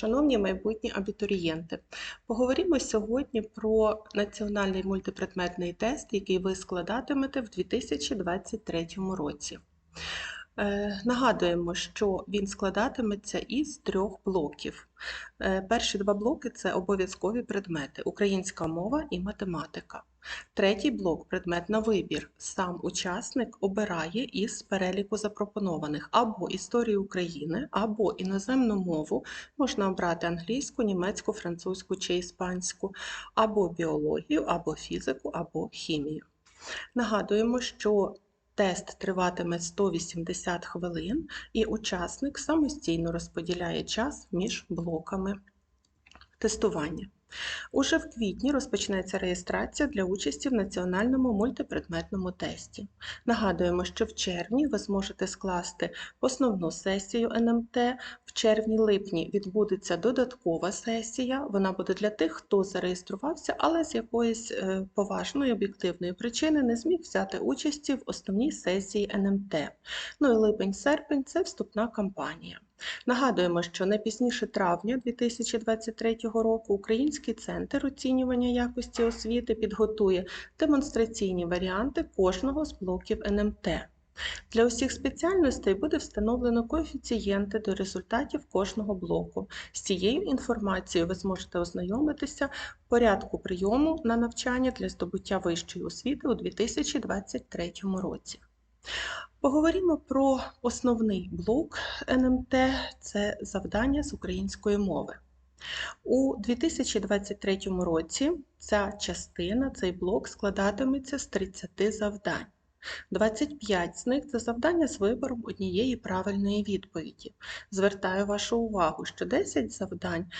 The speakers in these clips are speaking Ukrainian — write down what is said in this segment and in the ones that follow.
Шановні майбутні абітурієнти. Поговоримо сьогодні про національний мультипредметний тест, який ви складатимете в 2023 році. Е, Нагадуємо, що він складатиметься із трьох блоків. Е, Перші два блоки це обов'язкові предмети українська мова і математика. Третій блок предмет на вибір. Сам учасник обирає із переліку запропонованих або історію України, або іноземну мову, можна обрати англійську, німецьку, французьку чи іспанську, або біологію, або фізику, або хімію. Нагадуємо, що тест триватиме 180 хвилин, і учасник самостійно розподіляє час між блоками тестування. Уже в квітні розпочнеться реєстрація для участі в національному мультипредметному тесті. Нагадуємо, що в червні ви зможете скласти основну сесію НМТ. В червні-липні відбудеться додаткова сесія. Вона буде для тих, хто зареєструвався, але з якоїсь е, поважної об'єктивної причини не зміг взяти участі в основній сесії НМТ. Ну і липень-серпень це вступна кампанія. Нагадуємо, що не пізніше травня 2023 року Український центр оцінювання якості освіти підготує демонстраційні варіанти кожного з блоків НМТ. Для усіх спеціальностей буде встановлено коефіцієнти до результатів кожного блоку. З цією інформацією ви зможете ознайомитися в порядку прийому на навчання для здобуття вищої освіти у 2023 році. Поговоримо про основний блок НМТ це завдання з української мови. У 2023 році ця частина, цей блок складатиметься з 30 завдань. 25 з них це завдання з вибором однієї правильної відповіді. Звертаю вашу увагу, що 10 завдань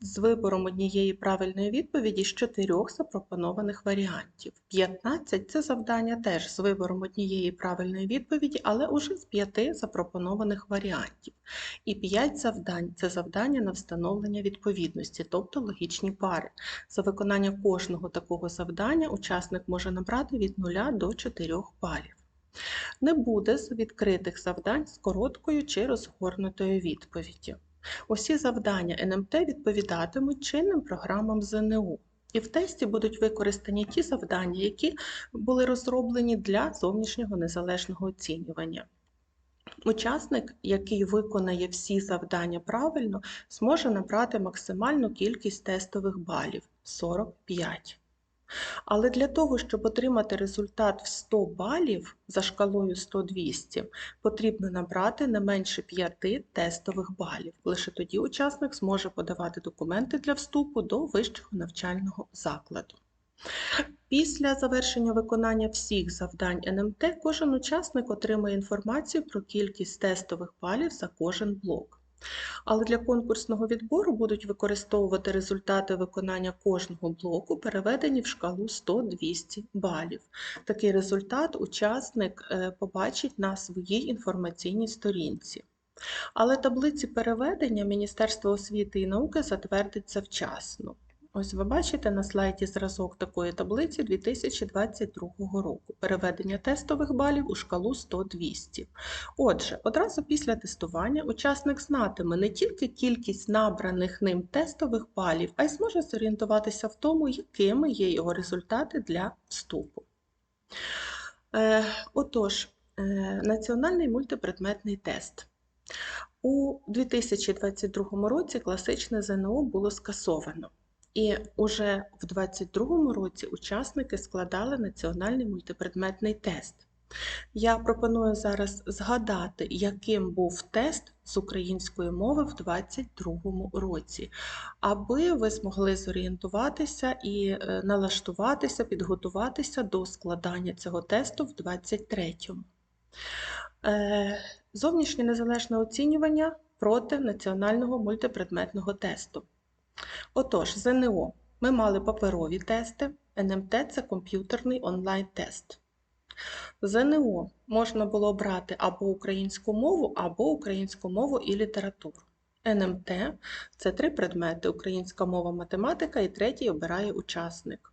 з вибором однієї правильної відповіді з чотирьох запропонованих варіантів. 15 це завдання теж з вибором однієї правильної відповіді, але уже з п'яти запропонованих варіантів. І 5 завдань це завдання на встановлення відповідності, тобто логічні пари. За виконання кожного такого завдання учасник може набрати від 0 до 4 балів. Не буде з відкритих завдань з короткою чи розгорнутою відповіддю. Усі завдання НМТ відповідатимуть чинним програмам ЗНО. І в тесті будуть використані ті завдання, які були розроблені для зовнішнього незалежного оцінювання. Учасник, який виконає всі завдання правильно, зможе набрати максимальну кількість тестових балів 45. Але для того, щоб отримати результат в 100 балів за шкалою 100-200, потрібно набрати не менше 5 тестових балів. Лише тоді учасник зможе подавати документи для вступу до вищого навчального закладу. Після завершення виконання всіх завдань НМТ кожен учасник отримає інформацію про кількість тестових балів за кожен блок. Але для конкурсного відбору будуть використовувати результати виконання кожного блоку, переведені в шкалу 100-200 балів. Такий результат учасник е, побачить на своїй інформаційній сторінці. Але таблиці переведення Міністерство освіти і науки затвердить завчасно. Ось ви бачите на слайді зразок такої таблиці 2022 року. Переведення тестових балів у шкалу 100-200. Отже, одразу після тестування учасник знатиме не тільки кількість набраних ним тестових балів, а й зможе зорієнтуватися в тому, якими є його результати для вступу. Е, Отож, е, національний мультипредметний тест. У 2022 році класичне ЗНО було скасовано. І уже в 2022 році учасники складали національний мультипредметний тест. Я пропоную зараз згадати, яким був тест з української мови в 2022 році, аби ви змогли зорієнтуватися і е, налаштуватися, підготуватися до складання цього тесту в 2023. Е, Зовнішнє незалежне оцінювання проти національного мультипредметного тесту. Отож, ЗНО ми мали паперові тести, НМТ це комп'ютерний онлайн-тест. ЗНО можна було обрати або українську мову, або українську мову і літературу. НМТ це три предмети: українська мова, математика і третій обирає учасник.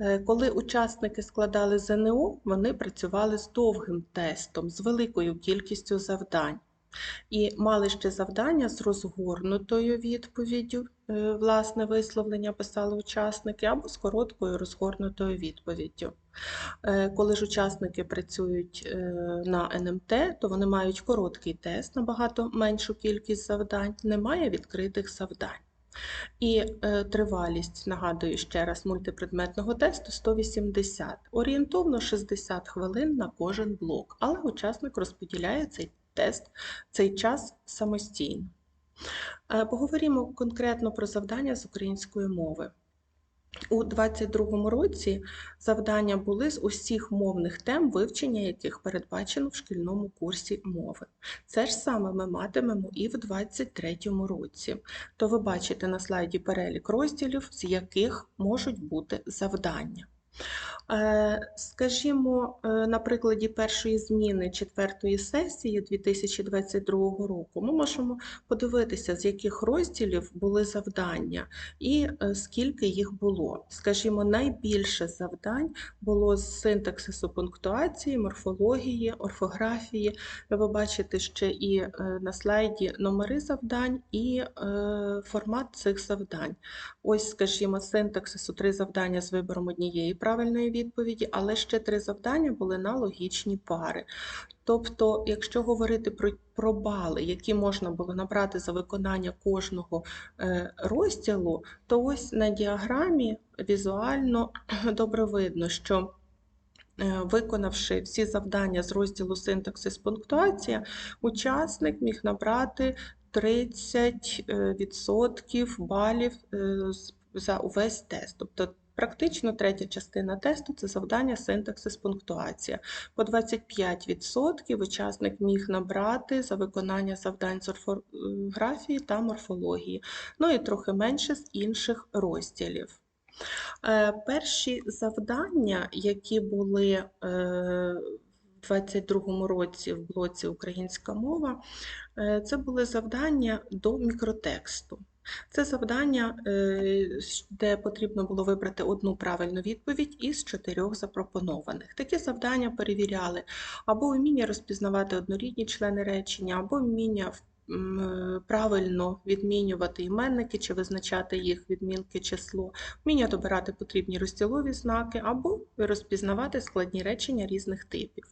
Е, коли учасники складали ЗНО, вони працювали з довгим тестом, з великою кількістю завдань. І мали ще завдання з розгорнутою відповіддю, власне висловлення писали учасники, або з короткою розгорнутою відповіддю. Е, Коли ж учасники працюють е, на НМТ, то вони мають короткий тест, набагато меншу кількість завдань, немає відкритих завдань. І е, тривалість, нагадую ще раз, мультипредметного тесту 180, орієнтовно 60 хвилин на кожен блок, але учасник розподіляє цей тест, цей час самостійно. Е, Поговоримо конкретно про завдання з української мови. У 2022 році завдання були з усіх мовних тем, вивчення яких передбачено в шкільному курсі мови. Це ж саме ми матимемо і в 2023 році. То ви бачите на слайді перелік розділів, з яких можуть бути завдання. Е, Скажімо, е, на прикладі першої зміни четвертої сесії 2022 року ми можемо подивитися, з яких розділів були завдання і е, скільки їх було. Скажімо, найбільше завдань було з синтаксису пунктуації, морфології, орфографії. Ви бачите ще і на слайді номери завдань і формат цих завдань. Ось, скажімо, синтаксису три завдання з вибором однієї правильної відповіді, але ще три завдання були на логічні пари. Тобто, якщо говорити про, про бали, які можна було набрати за виконання кожного е, розділу, то ось на діаграмі візуально добре видно, що е, Виконавши всі завдання з розділу синтаксис пунктуація, учасник міг набрати 30% балів е, за увесь тест. Тобто практично третя частина тесту це завдання синтаксис пунктуація. По 25% учасник міг набрати за виконання завдань з орфографії та морфології, ну і трохи менше з інших розділів. Е, Перші завдання, які були е, в 22-му році в блоці Українська мова, е, це були завдання до мікротексту. Це завдання, е, де потрібно було вибрати одну правильну відповідь із чотирьох запропонованих. Такі завдання перевіряли або вміння розпізнавати однорідні члени речення, або вміння в- правильно відмінювати іменники чи визначати їх відмінки число, вміння добирати потрібні розділові знаки, або розпізнавати складні речення різних типів.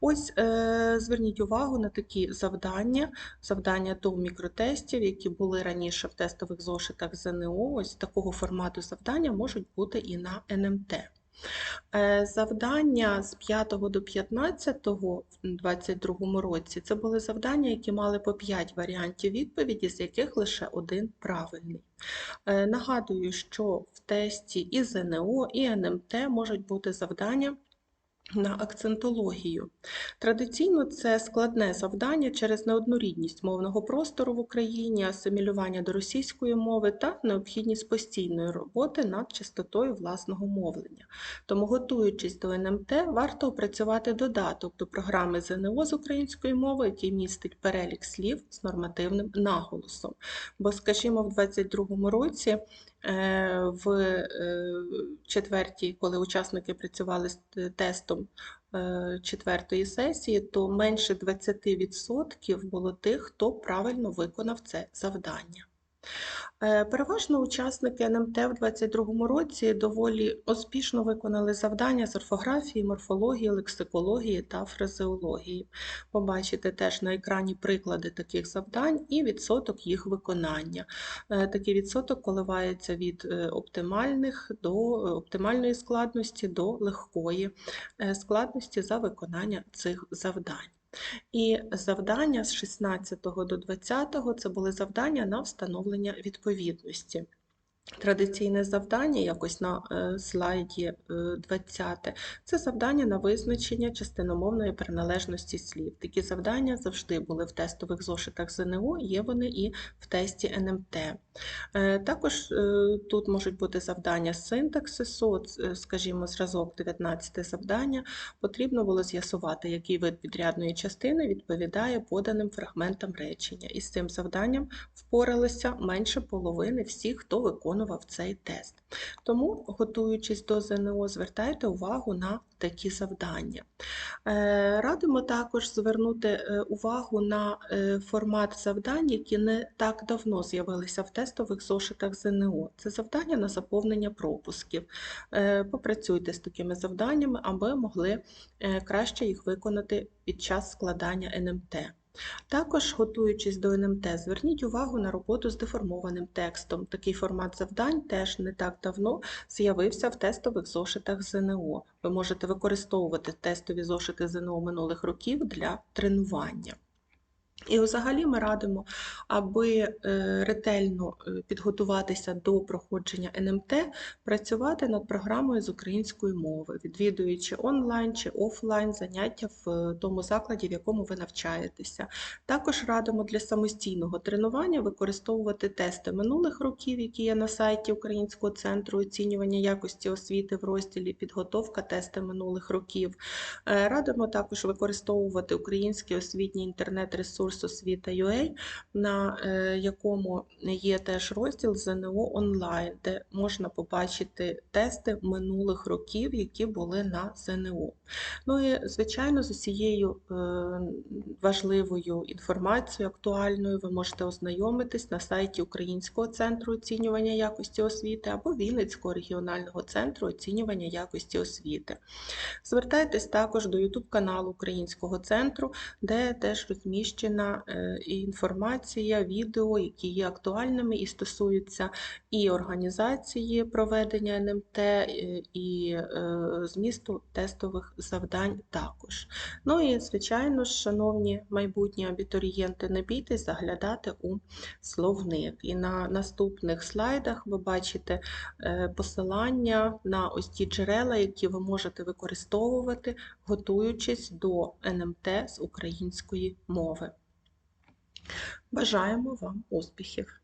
Ось е, зверніть увагу на такі завдання, завдання до мікротестів, які були раніше в тестових зошитах ЗНО. Ось такого формату завдання можуть бути і на НМТ. Е, Завдання з 5 до 15 в 2022 році це були завдання, які мали по 5 варіантів відповіді, з яких лише один правильний. Е, Нагадую, що в тесті і ЗНО, і НМТ можуть бути завдання на акцентологію. Традиційно це складне завдання через неоднорідність мовного простору в Україні, асимілювання до російської мови та необхідність постійної роботи над чистотою власного мовлення. Тому, готуючись до НМТ, варто опрацювати додаток до програми ЗНО з української мови, який містить перелік слів з нормативним наголосом. Бо, скажімо, в 2022 році в е, четвертій, коли учасники працювали з е, тестом е, четвертої сесії, то менше 20% було тих, хто правильно виконав це завдання. Е, Переважно учасники НМТ в 2022 році доволі успішно виконали завдання з орфографії, морфології, лексикології та фразеології. Побачите теж на екрані приклади таких завдань і відсоток їх виконання. Е, Такий відсоток коливається від е, оптимальних до оптимальної складності до легкої складності за виконання цих завдань. І завдання з 16 до 20 це були завдання на встановлення відповідності. Традиційне завдання, якось на е, слайді е, 20, це завдання на визначення частиномовної приналежності слів. Такі завдання завжди були в тестових зошитах ЗНО, є вони і в тесті НМТ. Е, Також е, тут можуть бути завдання синтаксису, от, е, скажімо, зразок 19 завдання. Потрібно було з'ясувати, який вид підрядної частини відповідає поданим фрагментам речення. І з цим завданням впоралися менше половини всіх, хто виконував виконував цей тест. Тому, готуючись до ЗНО, звертайте увагу на такі завдання. Е, Радимо також звернути е, увагу на е, формат завдань, які не так давно з'явилися в тестових зошитах ЗНО. Це завдання на заповнення пропусків. Попрацюйте з такими завданнями, аби могли краще їх виконати під час складання НМТ. Також, готуючись до НМТ, зверніть увагу на роботу з деформованим текстом. Такий формат завдань теж не так давно з'явився в тестових зошитах ЗНО. Ви можете використовувати тестові зошити ЗНО минулих років для тренування. І взагалі ми радимо, аби е, ретельно е, підготуватися до проходження НМТ, працювати над програмою з української мови, відвідуючи онлайн чи офлайн заняття в е, тому закладі, в якому ви навчаєтеся. Також радимо для самостійного тренування використовувати тести минулих років, які є на сайті Українського центру оцінювання якості освіти в розділі Підготовка тести минулих років. Радимо також використовувати український освітній інтернет-ресурс освіта.ua, на е, якому є теж розділ ЗНО онлайн, де можна побачити тести минулих років, які були на ЗНО. Ну і, звичайно, з усією е, важливою інформацією, актуальною, ви можете ознайомитись на сайті Українського центру оцінювання якості освіти або Вінницького регіонального центру оцінювання якості освіти. Звертайтесь також до YouTube каналу Українського центру, де теж розміщена е, інформація, відео, які є актуальними і стосуються і організації проведення НМТ, е, і е, змісту тестових завдань також. Ну і, звичайно ж, шановні майбутні абітурієнти, не бійтесь заглядати у словник. І на наступних слайдах ви бачите посилання на ось ті джерела, які ви можете використовувати, готуючись до НМТ з української мови. Бажаємо вам успіхів!